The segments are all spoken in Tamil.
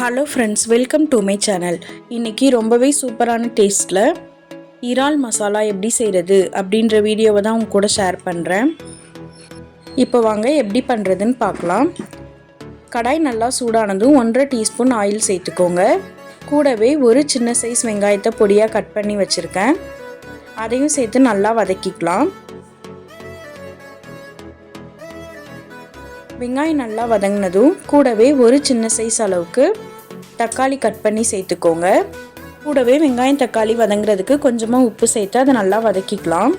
Hello friends welcome to my channel இன்றைக்கி ரொம்பவே சூப்பரான டேஸ்ட்டில் இறால் மசாலா எப்படி செய்கிறது அப்படின்ற வீடியோவை தான் உங்க கூட ஷேர் பண்ணுறேன் இப்போ வாங்க எப்படி பண்ணுறதுன்னு பார்க்கலாம். கடாய் நல்லா சூடானதும் ஒன்றரை டீஸ்பூன் ஆயில் சேர்த்துக்கோங்க. கூடவே ஒரு சின்ன சைஸ் வெங்காயத்தை பொடியாக கட் பண்ணி வச்சுருக்கேன். அதையும் சேர்த்து நல்லா வதக்கிக்கலாம். வெங்காயம் நல்லா வதங்கினதும் கூடவே ஒரு சின்ன சைஸ் அளவுக்கு தக்காளி கட் பண்ணி சேர்த்துக்கோங்க. கூடவே வெங்காயம் தக்காளி வதங்குறதுக்கு கொஞ்சமாக உப்பு சேர்த்து அதை நல்லா வதக்கிக்கலாம்.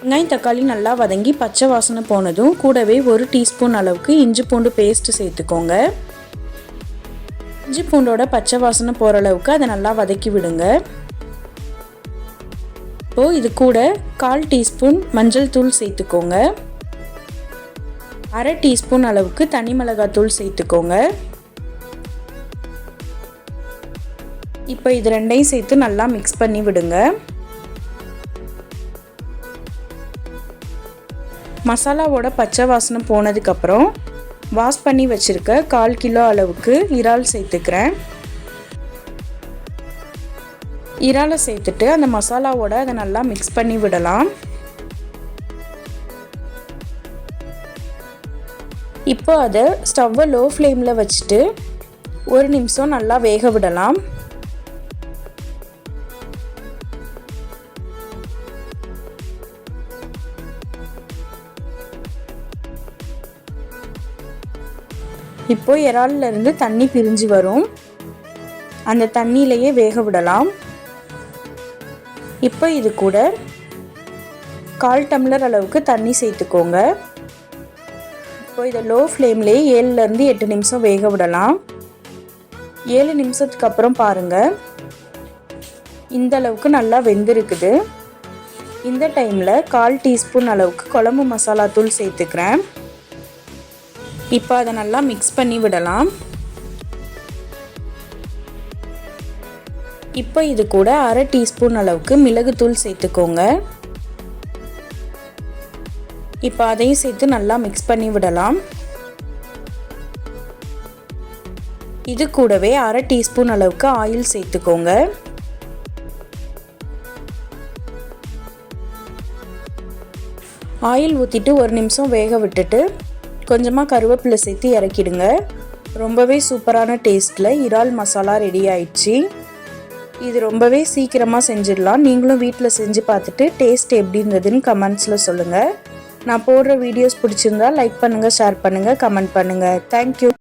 வெங்காயம் தக்காளி நல்லா வதங்கி பச்சை வாசனை போனதும் கூடவே ஒரு டீஸ்பூன் அளவுக்கு இஞ்சி பூண்டு பேஸ்ட் சேர்த்துக்கோங்க. இஞ்சி பூண்டோட பச்சை வாசனை போகிற அளவுக்கு அதை நல்லா வதக்கி விடுங்க. இப்போது இது கூட கால் டீஸ்பூன் மஞ்சள் தூள் சேர்த்துக்கோங்க. அரை டீஸ்பூன் அளவுக்கு தனி மிளகாத்தூள் சேர்த்துக்கோங்க. இப்போ இது ரெண்டையும் சேர்த்து நல்லா மிக்ஸ் பண்ணி விடுங்க. மசாலாவோட பச்சை வாசனை போனதுக்கப்புறம் வாஷ் பண்ணி வச்சுருக்க கால் கிலோ அளவுக்கு இறால் சேர்த்துக்கிறேன். இறாலை சேர்த்துட்டு அந்த மசாலாவோட அதை நல்லா மிக்ஸ் பண்ணி விடலாம். இப்போ அதை ஸ்டவ்வை லோ ஃப்ளேமில் வச்சுட்டு ஒரு நிமிஷம் நல்லா வேக விடலாம். இப்போ இறால்லேருந்து தண்ணி பிரிஞ்சு வரும். அந்த தண்ணியிலையே வேக விடலாம். இப்போ இது கூட கால் டம்ளர் அளவுக்கு தண்ணி சேர்த்துக்கோங்க. இப்போ இதை லோ ஃப்ளேம்லேயே ஏழுலேருந்து எட்டு நிமிஷம் வேக விடலாம். ஏழு நிமிஷத்துக்கு அப்புறம் பாருங்கள் இந்த அளவுக்கு நல்லா வெந்திருக்குது. இந்த டைமில் கால் டீஸ்பூன் அளவுக்கு குழம்பு மசாலா தூள் சேர்த்துக்கிறேன். இப்போ அதை நல்லா மிக்ஸ் பண்ணி விடலாம். இப்போ இது கூட அரை டீஸ்பூன் அளவுக்கு மிளகுத்தூள் சேர்த்துக்கோங்க. இப்போ அதையும் சேர்த்து நல்லா மிக்ஸ் பண்ணி விடலாம். இது கூடவே அரை டீஸ்பூன் அளவுக்கு ஆயில் சேர்த்துக்கோங்க. ஆயில் ஊற்றிட்டு ஒரு நிமிஷம் வேக விட்டுட்டு கொஞ்சமாக கருவேப்பிலை சேர்த்து இறக்கிடுங்க. ரொம்பவே சூப்பரான டேஸ்ட்டில் இறால் மசாலா ரெடி ஆயிடுச்சு. இது ரொம்பவே சீக்கிரமாக செஞ்சிடலாம். நீங்களும் வீட்டில் செஞ்சு பார்த்துட்டு டேஸ்ட் எப்படி இருந்ததுன்னு கமெண்ட்ஸில் சொல்லுங்கள் நான் போடுற வீடியோஸ் பிடிச்சிருந்தா லைக் பண்ணுங்கள் ஷேர் பண்ணுங்கள் கமெண்ட் பண்ணுங்கள் தேங்க்யூ